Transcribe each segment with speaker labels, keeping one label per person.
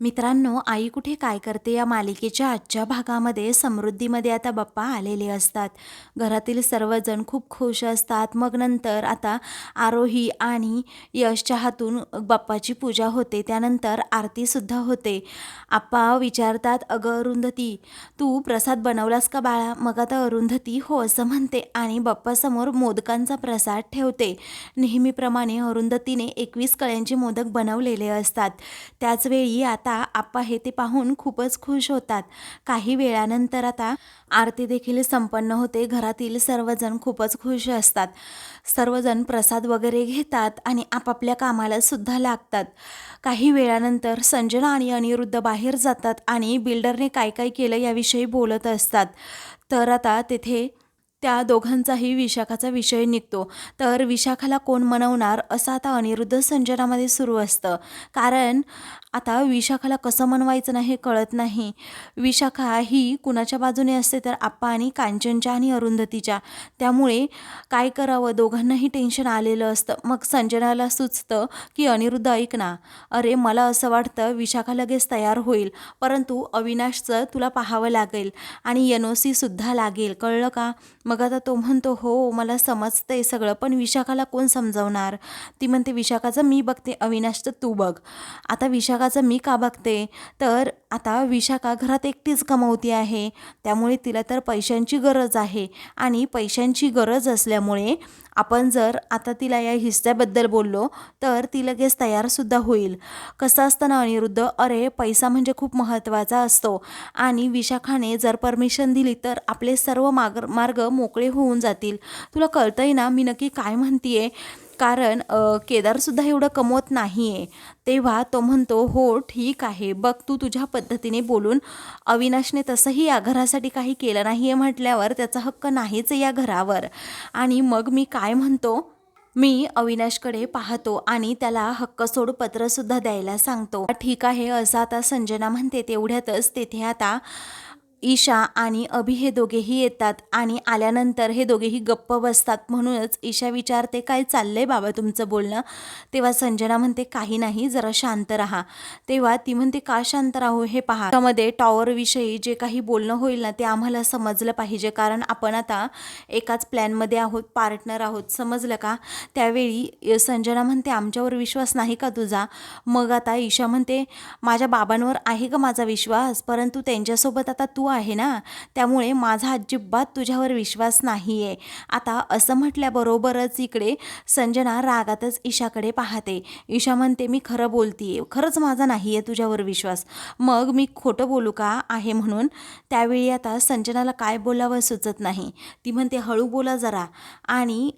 Speaker 1: मित्रांनो आई कुठे काय करते या मालिकेच्या आजच्या भागामध्ये? समृद्धीमध्ये आता बाप्पा आलेले असतात. घरातील सर्वजण खूप खुश असतात. मग नंतर आता आरोही आणि यशच्या हातून बाप्पाची पूजा होते. त्यानंतर आरतीसुद्धा होते. आप्पा विचारतात अगं अरुंधती तू प्रसाद बनवलास का बाळा? मग आता अरुंधती हो असं म्हणते आणि बाप्पासमोर मोदकांचा प्रसाद ठेवते. नेहमीप्रमाणे अरुंधतीने एकवीस कळ्यांचे मोदक बनवलेले असतात. त्याचवेळी आता आता आप्पा हे ते पाहून खूपच खुश होतात. काही वेळानंतर आता आरती देखील संपन्न होते. घरातील सर्वजण खूपच खुश असतात. सर्वजण प्रसाद वगैरे घेतात आणि आपापल्या कामाला सुद्धा लागतात. काही वेळानंतर संजना आणि अनिरुद्ध बाहेर जातात आणि बिल्डरने काय काय केलं याविषयी बोलत असतात. तर आता तेथे त्या दोघांचाही विशाखाचा विषय निघतो. तर विशाखाला कोण मनवणार? असं आता अनिरुद्ध संजनामध्ये सुरू असतं. कारण आता विशाखाला कसं मनवायचं नाही हे कळत नाही. विशाखा ही कुणाच्या बाजूने असते तर आप्पा आणि कांचनच्या आणि अरुंधतीच्या. त्यामुळे काय करावं? दोघांनाही टेन्शन आलेलं असतं. मग संजनाला सुचतं की अनिरुद्ध ऐक ना. अरे मला असं वाटतं विशाखा लगेच तयार होईल. परंतु अविनाशचं तुला पाहावं लागेल आणि एन ओ सीसुद्धा लागेल. कळलं का? मग आता तो म्हणतो हो मला समजतंय सगळं पण विशाखाला कोण समजवणार? ती म्हणते विशाखाचं मी बघते अविनाश तर तू बघ. आता विशाखाचं मी का बघते? तर आता विशाखा घरात एकटीच कमवती आहे त्यामुळे तिला तर पैशांची गरज आहे आणि पैशांची गरज असल्यामुळे आपण जर आता तिला या हिस्स्याबद्दल बोललो तर ती लगेच तयारसुद्धा होईल. कसं असतं ना अनिरुद्ध अरे पैसा म्हणजे खूप महत्त्वाचा असतो. आणि विशाखाने जर परमिशन दिली तर आपले सर्व मार्ग मार्ग मोकळे होऊन जातील. तुला कळतंय ना मी नक्की काय म्हणतीये? कारण केदारसुद्धा एवढं कमवत नाही आहे तेव्हा तो म्हणतो हो ठीक आहे. बघ तू तुझ्या पद्धतीने बोलून अविनाशने तसंही या घरासाठी काही केलं नाही आहे म्हटल्यावर त्याचा हक्क नाहीच या घरावर. आणि मग मी काय म्हणतो? मी अविनाशकडे पाहतो आणि त्याला हक्क सोड पत्रसुद्धा द्यायला सांगतो. ठीक आहे असं आता संजना म्हणते तेवढ्यातच. तेथे आता ईशा आणि अभि हे दोघेही येतात आणि आल्यानंतर हे दोघेही गप्प बसतात. म्हणूनच ईशा विचारते काय चाललंय बाबा तुमचं बोलणं? तेव्हा संजना म्हणते काही नाही जरा शांत राहा. तेव्हा ती म्हणते का शांत राहू हे पहा. त्यामध्ये टॉवरविषयी जे काही बोलणं होईल ना ते आम्हाला समजलं पाहिजे. कारण आपण आता एकाच प्लॅनमध्ये आहोत पार्टनर आहोत. समजलं का? त्यावेळी संजना म्हणते आमच्यावर विश्वास नाही का तुझा? मग आता ईशा म्हणते माझ्या बाबांवर आहे का माझा विश्वास? परंतु त्यांच्यासोबत आता तू आहे ना? त्यामुळे माझा अजिबात तुझ्यावर विश्वास नाही आहे आता असं म्हटल्याबरोबरच इकडे संजना रागातच ईशाकडे पाहते. ईशा म्हणते मी खरं बोलतीये. खरंच माझा नाही आहे तुझ्यावर विश्वास. मग मी खोटं बोलू का? आहे म्हणून. त्यावेळी आता संजनाला काय बोलावं सुचत नाही. ती म्हणते हळू बोला जरा. आणि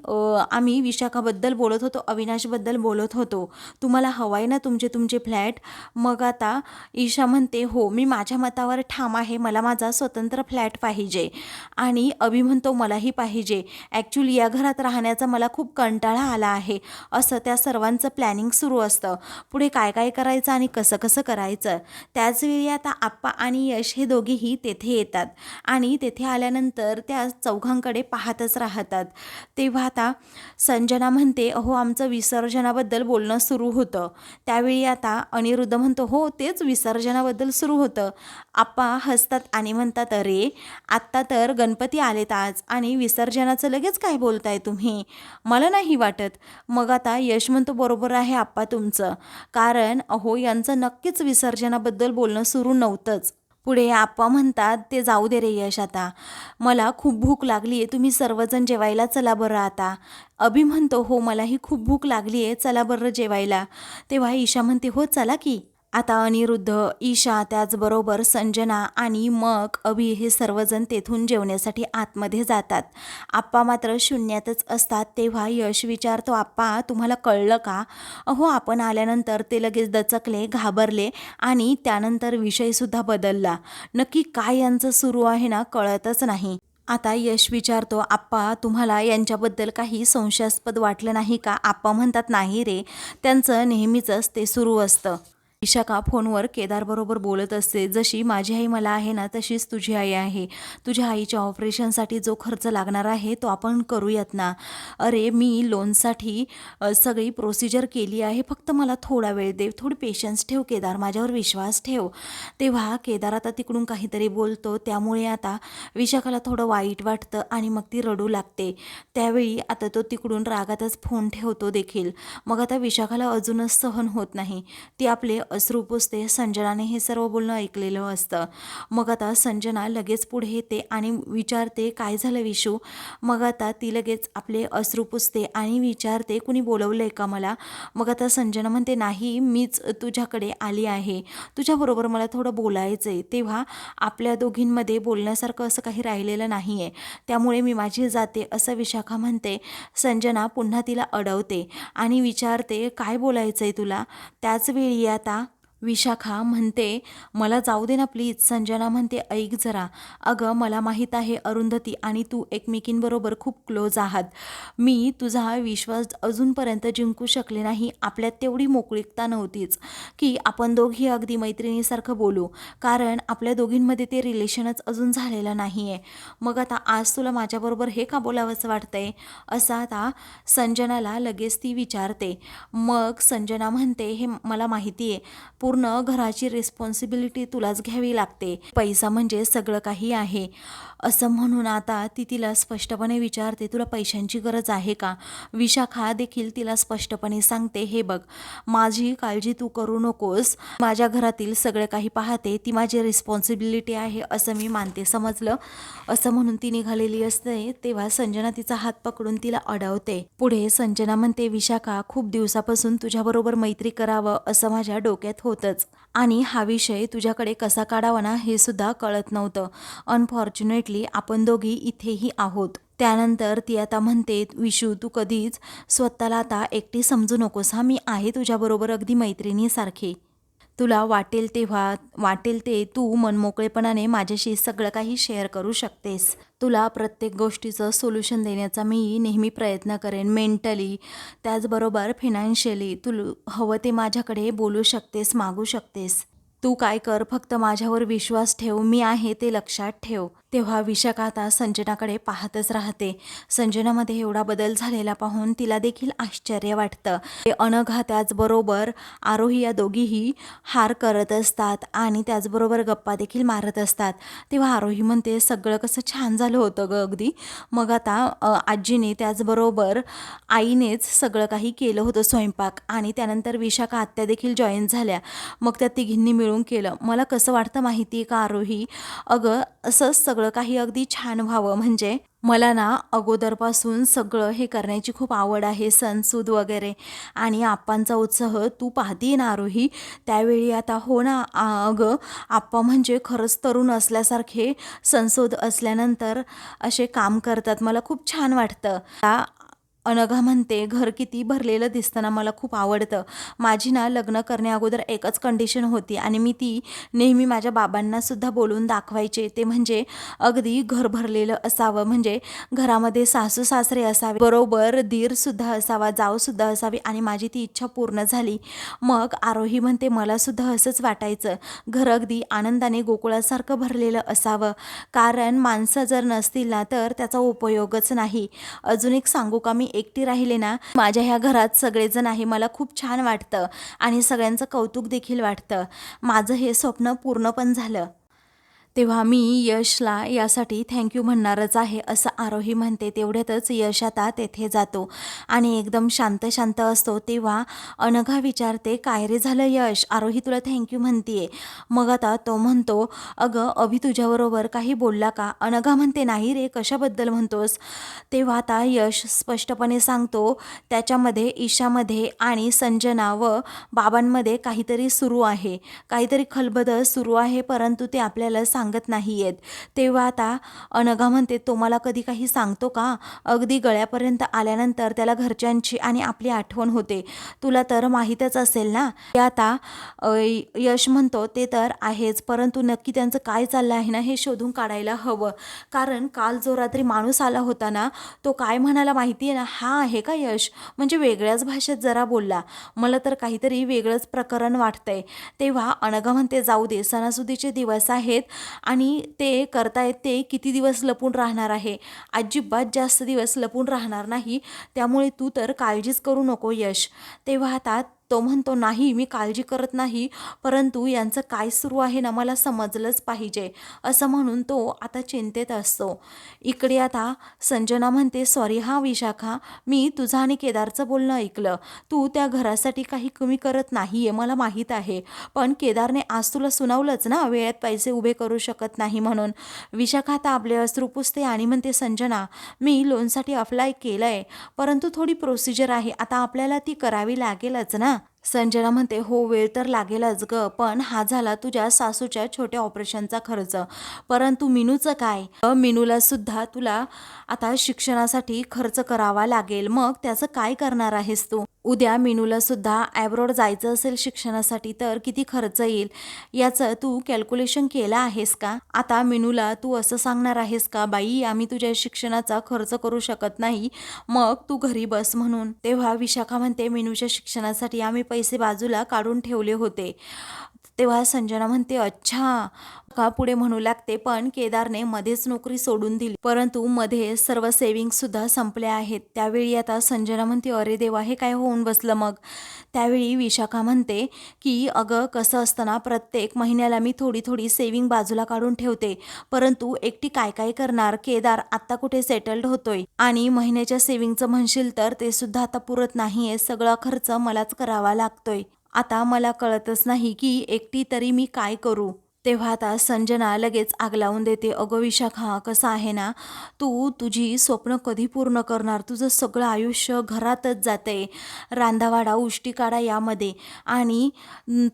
Speaker 1: आम्ही विशाखाबद्दल बोलत होतो अविनाशबद्दल बोलत होतो. तुम्हाला हवाय ना तुमचे तुमचे फ्लॅट? मग आता ईशा म्हणते हो मी माझ्या मतावर ठाम आहे. मला माझं स्वतंत्र फ्लॅट पाहिजे. आणि अभि म्हणतो मलाही पाहिजे. ॲक्च्युली या घरात राहण्याचा मला खूप कंटाळा आला आहे. असं त्या सर्वांचं प्लॅनिंग सुरू असतं. पुढे काय काय करायचं आणि कसं कसं करायचं? त्याचवेळी आता आप्पा आणि यश हे दोघेही तेथे येतात. आणि तेथे आल्यानंतर त्या चौघांकडे पाहतच राहतात. तेव्हा आता संजना म्हणते अहो आमचं विसर्जनाबद्दल बोलणं सुरू होतं. त्यावेळी आता अनिरुद्ध म्हणतो हो तेच विसर्जनाबद्दल सुरू होतं. आप्पा हसतात आणि म्हणतात अरे आत्ता तर गणपती आलेत आज आणि विसर्जनाचं लगेच काय बोलताय तुम्ही? मला नाही वाटत. मग आता यश म्हणतो बरोबर आहे आप्पा तुमचं. कारण अहो यांचं नक्कीच विसर्जनाबद्दल बोलणं सुरू नव्हतंच. पुढे आप्पा म्हणतात ते जाऊ दे रे यश आता. मला खूप भूक लागली आहे. तुम्ही सर्वजण जेवायला चला बरं आता. अभि म्हणतो हो मलाही खूप भूक लागली आहे. चला बरं जेवायला. तेव्हा ईशा म्हणते हो चला की. आता अनिरुद्ध ईशा त्याचबरोबर संजना आणि मग अभि हे सर्वजण तेथून जेवण्यासाठी आतमध्ये जातात. आप्पा मात्र शून्यातच असतात तेव्हा यश विचारतो आप्पा तुम्हाला कळलं का? अहो आपण आल्यानंतर ते लगेच दचकले घाबरले आणि त्यानंतर विषयसुद्धा बदलला. नक्की काय यांचं सुरू आहे ना कळतच नाही. आता यश विचारतो आप्पा तुम्हाला यांच्याबद्दल काही संशयास्पद वाटलं नाही का? आप्पा म्हणतात नाही रे त्यांचं नेहमीचंच ते सुरू असतं. विशाखा फोनवर केदारबरोबर बोलत असते. जशी माझी आई मला आहे ना तशीच तुझी आई आहे. तुझ्या आईच्या ऑपरेशनसाठी जो खर्च लागणार आहे तो आपण करूयात ना. अरे मी लोनसाठी सगळी प्रोसिजर केली आहे. फक्त मला थोडा वेळ दे. थोडी पेशन्स ठेव केदार. माझ्यावर विश्वास ठेव. तेव्हा केदार आता तिकडून काहीतरी बोलतो. त्यामुळे आता विशाखाला थोडं वाईट वाटतं आणि मग ती रडू लागते. त्यावेळी आता तो तिकडून रागातच फोन ठेवतो देखील. मग आता विशाखाला अजूनच सहन होत नाही. ती आपले अश्रू पुसते संजनाने हे सर्व बोलणं ऐकलेलं असतं. मग आता संजना लगेच पुढे येते आणि विचारते काय झालं विशू? मग आता ती लगेच आपले अश्रू पुसते आणि विचारते कुणी बोलवलं आहे का मला? मग आता संजना म्हणते नाही मीच तुझ्याकडे आली आहे. तुझ्याबरोबर मला थोडं बोलायचं आहे तेव्हा आपल्या दोघींमध्ये बोलण्यासारखं असं काही राहिलेलं नाही आहे त्यामुळे मी माझी जाते असं विशाखा म्हणते. संजना पुन्हा तिला अडवते आणि विचारते काय बोलायचं आहे तुला? त्याच वेळी आता विशाखा म्हणते मला जाऊ दे ना प्लीज. संजना म्हणते ऐक जरा. अगं मला माहीत आहे अरुंधती आणि तू एकमेकींबरोबर खूप क्लोज आहात. मी तुझा विश्वास अजूनपर्यंत जिंकू शकले नाही. आपल्यात तेवढी मोकळीकता नव्हतीच की आपण दोघी अगदी मैत्रिणीसारखं बोलू. कारण आपल्या दोघींमध्ये ते रिलेशनच अजून झालेलं नाही आहे मग आता आज तुला माझ्याबरोबर हे का बोलावंसं वाटतंय? असं आता संजनाला लगेच ती विचारते. मग संजना म्हणते हे मला माहिती आहे पूर्ण घराची रिस्पॉन्सिबिलिटी तुलाच घ्यावी लागते. पैसा म्हणजे सगळं काही आहे. असं म्हणून आता ती तिला स्पष्टपणे विचारते तुला पैशांची गरज आहे का? विशाखा देखील तिला स्पष्टपणे सांगते हे बघ माझी काळजी तू करू नकोस. माझ्या घरातील सगळं काही पाहते ती माझी रिस्पॉन्सिबिलिटी आहे असं मी मानते. समजलं? असं म्हणून ती निघालेली असते तेव्हा संजना तिचा हात पकडून तिला अडवते. पुढे संजना म्हणते विशाखा खूप दिवसापासून तुझ्याबरोबर मैत्री करावं असं माझ्या डोक्यात होतंच. आणि हा विषय तुझ्याकडे कसा काढावा ना हे सुद्धा कळत नव्हतं. अनफॉर्च्युनेटली आपण दोघी इथेही आहोत. त्यानंतर ती आता म्हणते विशू तू कधीच स्वतःला आता एकटी समजू नकोस. हा मी आहे तुझ्याबरोबर अगदी मैत्रिणीसारखी. तुला वाटेल तेव्हा वाटेल ते तू मनमोकळेपणाने माझ्याशी सगळं काही शेअर करू शकतेस. तुला प्रत्येक गोष्टीचं सोल्युशन देण्याचा मी नेहमी प्रयत्न करेन मेंटली त्याचबरोबर फिनान्शियली तू हवं ते माझ्याकडे बोलू शकतेस मागू शकतेस. तू काय कर फक्त माझ्यावर विश्वास ठेव मी आहे ते लक्षात ठेव. तेव्हा विशाखा आता संजनाकडे पाहतच राहते. संजनामध्ये एवढा बदल झालेला पाहून तिला देखील आश्चर्य वाटतं. ते अनघा त्याचबरोबर आरोही या दोघीही हार करत असतात आणि त्याचबरोबर गप्पा देखील मारत असतात. तेव्हा आरोही म्हणते सगळं कसं छान झालं होतं ग अगदी. मग आता आजीने त्याचबरोबर आईनेच सगळं काही केलं होतं स्वयंपाक आणि त्यानंतर विशाखा आत्या देखील जॉईन झाल्या. मग त्या तिघींनी मिळून केलं. मला कसं वाटतं माहिती आहे का आरोही? अगं असंच सगळं काही अगदी छान व्हावं. म्हणजे मला ना अगोदरपासून सगळं हे करण्याची खूप आवड आहे सणसूद वगैरे. आणि आप्पांचा उत्साह तू पाहती ना आरोही. त्यावेळी आता हो ना अगं आप्पा म्हणजे खरंच तरुण असल्यासारखे सणसूद असल्यानंतर असे काम करतात. मला खूप छान वाटतं. अनघा म्हणते घर किती भरलेलं दिसताना मला खूप आवडतं. माझी ना लग्न करण्याअगोदर एकच कंडिशन होती आणि मी ती नेहमी माझ्या बाबांनासुद्धा बोलून दाखवायचे. ते म्हणजे अगदी घर भरलेलं असावं. म्हणजे घरामध्ये सासू सासरे असावे. बरोबर दीरसुद्धा असावा जावसुद्धा असावी आणि माझी ती इच्छा पूर्ण झाली. मग आरोही म्हणते मलासुद्धा असंच वाटायचं. घर अगदी आनंदाने गोकुळासारखं भरलेलं असावं. कारण माणसं जर नसतील ना तर त्याचा उपयोगच नाही. अजून एक सांगू का मी? एकटी राहिले ना माझ्या ह्या घरात सगळेजण आहे मला खूप छान वाटतं आणि सगळ्यांचं कौतुक देखील वाटतं. माझं हे स्वप्न पूर्ण पण झालं. तेव्हा मी यशला यासाठी थँक्यू म्हणणारच आहे असं आरोही म्हणते. तेवढ्यातच यश आता तेथे जातो आणि एकदम शांत शांत असतो. तेव्हा अनघा विचारते काय रे झालं यश? आरोही तुला थँक्यू म्हणतीये. मग आता तो म्हणतो अगं अभि तुझ्याबरोबर काही बोलला का? अनघा म्हणते नाही रे कशाबद्दल म्हणतोस? तेव्हा आता यश स्पष्टपणे सांगतो त्याच्यामध्ये ईशामध्ये आणि संजना व बाबांमध्ये काहीतरी सुरू आहे. काहीतरी खलबदल सुरू आहे परंतु ते आपल्याला सांग सांगत नाही आहेत तेव्हा आता अनघा म्हणते तो मला कधी काही सांगतो का? अगदी गळ्यापर्यंत आल्यानंतर त्याला घरच्यांची आणि आपली आठवण होते. तुला तर माहीतच असेल ना? ते आता यश म्हणतो ते तर आहेच परंतु नक्की त्यांचं काय चाललं आहे ना हे शोधून काढायला हवं. कारण काल जो रात्री माणूस आला होता ना तो काय म्हणाला माहिती आहे ना? हा आहे का यश? म्हणजे वेगळ्याच भाषेत जरा बोलला. मला तर काहीतरी वेगळंच प्रकरण वाटतंय. तेव्हा अनघा म्हणते जाऊ दे सणासुदीचे दिवस आहेत आणि ते करतायत ते किती दिवस लपून राहणार आहे? अजिबात जास्त दिवस लपून राहणार नाही. त्यामुळे तू तर काळजीच करू नको यश. तेव्हा आता तो म्हणतो नाही मी काळजी करत नाही परंतु यांचं काय सुरू आहे ना मला समजलंच पाहिजे. असं म्हणून तो आता चिंतेत असतो. इकडे आता संजना म्हणते सॉरी हा विशाखा मी तुझं आणि केदारचं बोलणं ऐकलं. तू त्या घरासाठी काही कमी करत नाही आहे मला माहीत आहे. पण केदारने आज तुला सुनावलंच ना वेळेत पैसे उभे करू शकत नाही म्हणून. विशाखा आता आपले अश्रू पुसते आणि म्हणते संजना मी लोनसाठी अप्लाय केलं आहे परंतु थोडी प्रोसिजर आहे. आता आपल्याला ती करावी लागेलच ना. संजना म्हणते हो वेळ तर लागेलच ग पण हा झाला तुझ्या सासूच्या छोट्या ऑपरेशनचा खर्च. परंतु मिनूचं काय? मिनूला सुद्धा तुला आता शिक्षणासाठी खर्च करावा लागेल. मग त्याचं काय करणार आहेस तू? उद्या मिनूला सुद्धा ॲब्रॉड जायचं असेल शिक्षणासाठी तर किती खर्च येईल याचं तू कॅल्क्युलेशन केलं आहेस का? आता मिनूला तू असं सांगणार आहेस का बाई आम्ही तुझ्या शिक्षणाचा खर्च करू शकत नाही. मग तू घरी बस म्हणून. तेव्हा विशाखा म्हणते मिनूच्या शिक्षणासाठी आम्ही पैसे बाजूला काढून ठेवले होते. तेव्हा संजना म्हणते अच्छा का पुढे म्हणू लागते पण केदारने मध्येच नोकरी सोडून दिली. परंतु मध्ये सर्व सेव्हिंग सुद्धा संपल्या आहेत. त्यावेळी आता संजना म्हणते अरे देवा हे काय होऊन बसलं मग? त्यावेळी विशाखा म्हणते की अगं कसं असताना प्रत्येक महिन्याला मी थोडी थोडी सेविंग बाजूला काढून ठेवते. परंतु एकटी काय काय करणार? केदार आत्ता कुठे सेटल्ड होतोय? आणि महिन्याच्या सेविंगचं म्हणशील तर ते सुद्धा आता पुरत नाहीये. सगळा खर्च मलाच करावा लागतोय. आता मला कळतच नाही की एकटी तरी मी काय करू. तेव्हा आता संजना लगेच आग लावून देते. अगं विशाखा कसं आहे ना? तू तुझी स्वप्न कधी पूर्ण करणार? तुझं सगळं आयुष्य घरातच जाते रांधावाडा उष्टीकाडा यामध्ये. आणि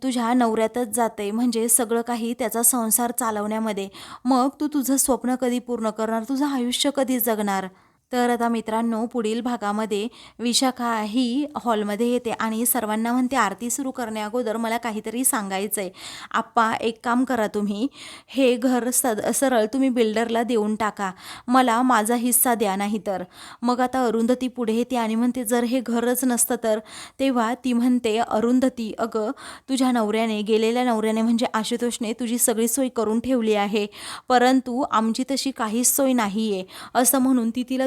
Speaker 1: तुझ्या नवऱ्यातच जाते म्हणजे सगळं काही त्याचा संसार चालवण्यामध्ये. मग तू तुझं स्वप्न कधी पूर्ण करणार? तुझं आयुष्य कधी जगणार? तर आता मित्रांनो पुढील भागामध्ये विशाखा ही हॉलमध्ये येते आणि सर्वांना म्हणते आरती सुरू करण्या अगोदर मला काहीतरी सांगायचं आहे आप्पा एक काम करा तुम्ही. हे घर सद सरळ तुम्ही बिल्डरला देऊन टाका. मला माझा हिस्सा द्या नाही तर मग आता अरुंधती पुढे येते आणि म्हणते जर हे घरच नसतं तर? तेव्हा ती म्हणते अरुंधती अगं तुझ्या नवऱ्याने गेलेल्या नवऱ्याने म्हणजे आशुतोषने तुझी सगळी सोय करून ठेवली आहे. परंतु आमची तशी काहीच सोय नाही आहे असं म्हणून ती तिला